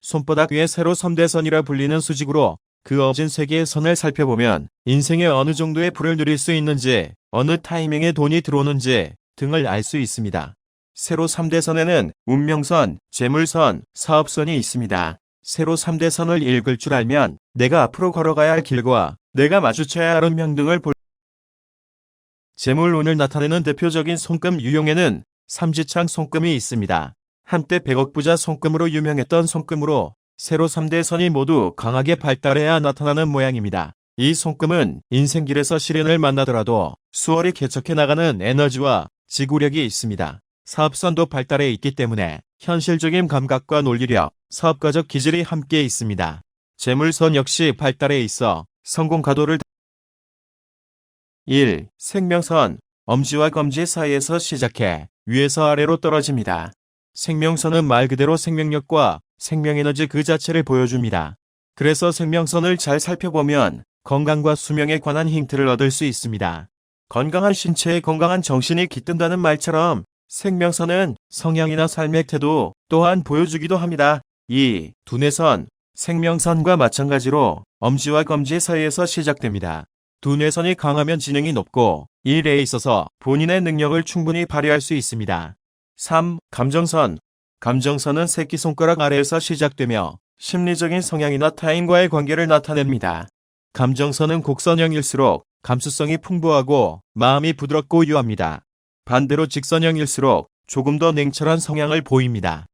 손바닥 위에 세로 3대선이라 불리는 수직으로 그어진 세 개의 선을 살펴보면 인생에 어느 정도의 불을 누릴 수 있는지 어느 타이밍에 돈이 들어오는지 등을 알 수 있습니다. 세로 3대선에는 운명선, 재물선, 사업선이 있습니다. 세로 3대선을 읽을 줄 알면 내가 앞으로 걸어가야 할 길과 내가 마주쳐야 할 운명 등을 볼 재물운을 나타내는 대표적인 손금 유형에는 삼지창 손금이 있습니다. 한때 100억 부자 손금으로 유명했던 손금으로 세로 3대 선이 모두 강하게 발달해야 나타나는 모양입니다. 이 손금은 인생길에서 시련을 만나더라도 수월히 개척해 나가는 에너지와 지구력이 있습니다. 사업선도 발달해 있기 때문에 현실적인 감각과 논리력, 사업가적 기질이 함께 있습니다. 재물선 역시 발달해 있어 성공 가도를 1. 생명선 엄지와 검지 사이에서 시작해 위에서 아래로 떨어집니다. 생명선은 말 그대로 생명력과 생명에너지 그 자체를 보여줍니다. 그래서 생명선을 잘 살펴보면 건강과 수명에 관한 힌트를 얻을 수 있습니다. 건강한 신체에 건강한 정신이 깃든다는 말처럼 생명선은 성향이나 삶의 태도 또한 보여주기도 합니다. 2. 두뇌선 생명선과 마찬가지로 엄지와 검지 사이에서 시작됩니다. 두뇌선이 강하면 지능이 높고 일에 있어서 본인의 능력을 충분히 발휘할 수 있습니다. 3. 감정선 감정선은 새끼손가락 아래에서 시작되며 심리적인 성향이나 타인과의 관계를 나타냅니다. 감정선은 곡선형일수록 감수성이 풍부하고 마음이 부드럽고 유합니다. 반대로 직선형일수록 조금 더 냉철한 성향을 보입니다.